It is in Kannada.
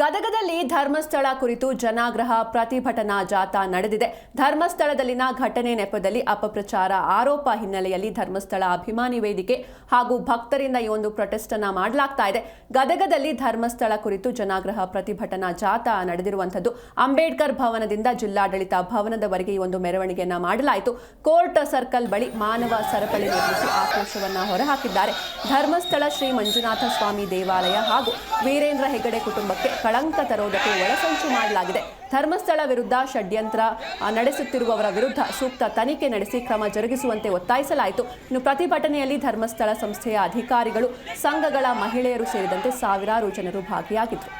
ಗದಗದಲ್ಲಿ ಧರ್ಮಸ್ಥಳ ಕುರಿತು ಜನಾಗ್ರಹ ಪ್ರತಿಭಟನಾ ಜಾಥಾ ನಡೆದಿದೆ. ಧರ್ಮಸ್ಥಳದಲ್ಲಿನ ಘಟನೆ ನೆಪದಲ್ಲಿ ಅಪಪ್ರಚಾರ ಆರೋಪ ಹಿನ್ನೆಲೆಯಲ್ಲಿ ಧರ್ಮಸ್ಥಳ ಅಭಿಮಾನಿ ವೇದಿಕೆ ಹಾಗೂ ಭಕ್ತರಿಂದ ಈ ಒಂದು ಪ್ರೊಟೆಸ್ಟ್ ಅನ್ನ ಮಾಡಲಾಗ್ತಾ ಇದೆ. ಗದಗದಲ್ಲಿ ಧರ್ಮಸ್ಥಳ ಕುರಿತು ಜನಾಗ್ರಹ ಪ್ರತಿಭಟನಾ ಜಾಥಾ ನಡೆದಿರುವಂತದ್ದು ಅಂಬೇಡ್ಕರ್ ಭವನದಿಂದ ಜಿಲ್ಲಾಡಳಿತ ಭವನದವರೆಗೆ ಈ ಒಂದು ಮೆರವಣಿಗೆಯನ್ನ ಮಾಡಲಾಯಿತು. ಕೋರ್ಟ್ ಸರ್ಕಲ್ ಬಳಿ ಮಾನವ ಸರಪಳಿ ನಿರ್ಮಿಸಿ ಆಕ್ರೋಶವನ್ನ ಹೊರಹಾಕಿದ್ದಾರೆ. ಧರ್ಮಸ್ಥಳ ಶ್ರೀ ಮಂಜುನಾಥ ಸ್ವಾಮಿ ದೇವಾಲಯ ಹಾಗೂ ವೀರೇಂದ್ರ ಹೆಗಡೆ ಕುಟುಂಬಕ್ಕೆ ಕಳಂಕ ತರೋದಕ್ಕೆ ಒಳಸಂಚು ಮಾಡಲಾಗಿದೆ. ಧರ್ಮಸ್ಥಳ ವಿರುದ್ಧ ಷಡ್ಯಂತ್ರ ನಡೆಸುತ್ತಿರುವವರ ವಿರುದ್ಧ ಸೂಕ್ತ ತನಿಖೆ ನಡೆಸಿ ಕ್ರಮ ಜರುಗಿಸುವಂತೆ ಒತ್ತಾಯಿಸಲಾಯಿತು. ಇನ್ನು ಪ್ರತಿಭಟನೆಯಲ್ಲಿ ಧರ್ಮಸ್ಥಳ ಸಂಸ್ಥೆಯ ಅಧಿಕಾರಿಗಳು, ಸಂಘಗಳ ಮಹಿಳೆಯರು ಸೇರಿದಂತೆ ಸಾವಿರಾರು ಜನರು ಭಾಗಿಯಾಗಿದ್ದರು.